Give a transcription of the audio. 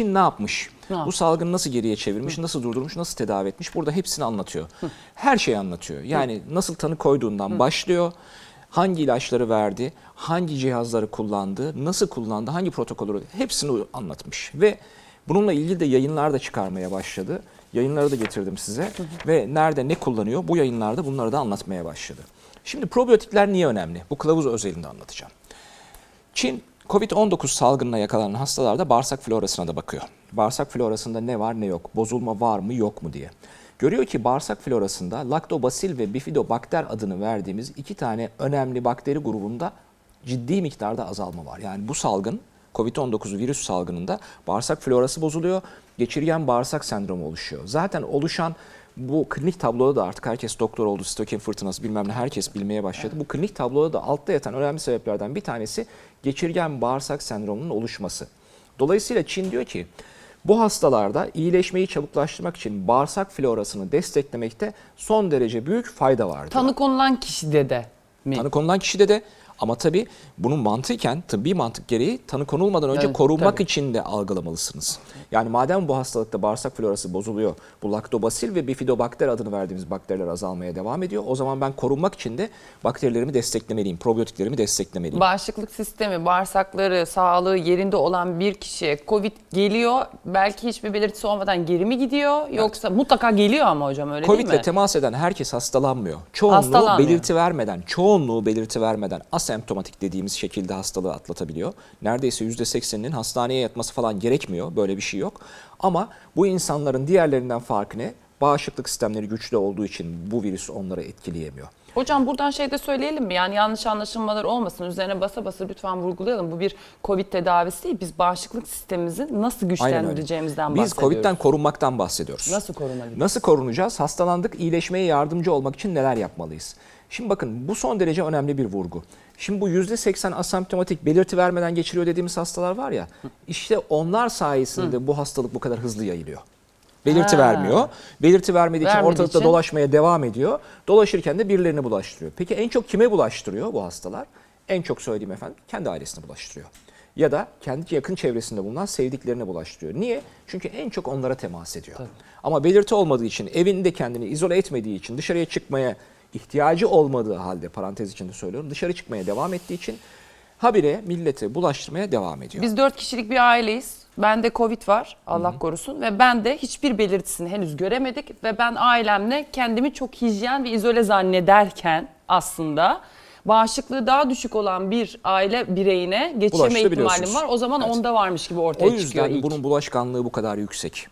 Çin ne yapmış? Ne Bu salgını nasıl geriye çevirmiş, nasıl durdurmuş, nasıl tedavi etmiş? Burada hepsini anlatıyor. Her şeyi anlatıyor. Yani nasıl tanı koyduğundan başlıyor. Hangi ilaçları verdi, hangi cihazları kullandı, nasıl kullandı, hangi protokolü hepsini anlatmış. Ve bununla ilgili de yayınlar da çıkarmaya başladı. Yayınları da getirdim size ve nerede ne kullanıyor bu yayınlarda bunları da anlatmaya başladı. Şimdi probiyotikler niye önemli? Bu kılavuz özelinde anlatacağım. Çin Covid-19 salgınına yakalanan hastalarda bağırsak florasına da bakıyor. Bağırsak florasında ne var ne yok, bozulma var mı yok mu diye. Görüyor ki bağırsak florasında laktobasil ve bifidobakter adını verdiğimiz iki tane önemli bakteri grubunda ciddi miktarda azalma var. Yani bu salgın Covid-19 virüs salgınında bağırsak florası bozuluyor, geçirgen bağırsak sendromu oluşuyor. Zaten oluşan bu klinik tabloda da artık herkes doktor oldu, stokin fırtınası bilmem ne herkes bilmeye başladı. Bu klinik tabloda da altta yatan önemli sebeplerden bir tanesi geçirgen bağırsak sendromunun oluşması. Dolayısıyla Çin diyor ki bu hastalarda iyileşmeyi çabuklaştırmak için bağırsak florasını desteklemekte son derece büyük fayda var. diyor. Tanı konulan kişide de mi? Tanı konulan kişide de ama tabii bunun mantıken tıbbi mantık gereği tanı konulmadan önce Evet, korunmak tabii. için de algılamalısınız. Yani madem bu hastalıkta bağırsak florası bozuluyor, bu laktobasil ve bifidobakter adını verdiğimiz bakteriler azalmaya devam ediyor. O zaman ben korunmak için de bakterilerimi desteklemeliyim, probiyotiklerimi desteklemeliyim. Bağışıklık sistemi, bağırsakları, sağlığı yerinde olan bir kişiye Covid geliyor. Belki hiçbir belirtisi olmadan geri mi gidiyor? Yoksa mutlaka geliyor ama hocam öyle Covid değil mi? temas eden herkes hastalanmıyor. Çoğunluğu Hastalanmıyor. belirti vermeden, çoğunluğu belirti vermeden asemptomatik dediğimiz şekilde hastalığı atlatabiliyor. Neredeyse %80'inin hastaneye yatması falan gerekmiyor. Böyle bir şey yok. Ama bu insanların diğerlerinden farkı ne? Bağışıklık sistemleri güçlü olduğu için bu virüs onları etkileyemiyor. Hocam buradan şey de söyleyelim mi? Yani yanlış anlaşılmalar olmasın. Üzerine basa basa lütfen vurgulayalım. Bu bir Covid tedavisi değil. Biz bağışıklık sistemimizi nasıl güçlendireceğimizden Biz bahsediyoruz. Covid'den korunmaktan bahsediyoruz. Nasıl korunabiliriz? Nasıl korunacağız? Hastalandık, iyileşmeye yardımcı olmak için neler yapmalıyız? Şimdi bakın bu son derece önemli bir vurgu. Şimdi bu %80 asemptomatik belirti vermeden geçiriyor dediğimiz hastalar var ya, işte onlar sayesinde bu hastalık bu kadar hızlı yayılıyor. Belirti Ha. vermiyor. Belirti vermediği için Vermediği ortalıkta için. dolaşmaya devam ediyor. Dolaşırken de birilerini bulaştırıyor. Peki en çok kime bulaştırıyor bu hastalar? En çok söyleyeyim efendim kendi ailesine bulaştırıyor. Ya da kendi yakın çevresinde bulunan sevdiklerine bulaştırıyor. Niye? Çünkü en çok onlara temas ediyor. Ama belirti olmadığı için, evinde kendini izole etmediği için, dışarıya çıkmaya ihtiyacı olmadığı halde parantez içinde söylüyorum, dışarı çıkmaya devam ettiği için habire millete bulaştırmaya devam ediyor. Biz dört kişilik bir aileyiz. Bende Covid var Allah korusun ve ben de hiçbir belirtisini henüz göremedik ve ben ailemle kendimi çok hijyen ve izole zannederken aslında bağışıklığı daha düşük olan bir aile bireyine geçirme Bulaştırabiliyorsunuz. ihtimalim var. O zaman Evet. onda varmış gibi ortaya O çıkıyor yüzden ilk. bunun bulaşkanlığı bu kadar yüksek.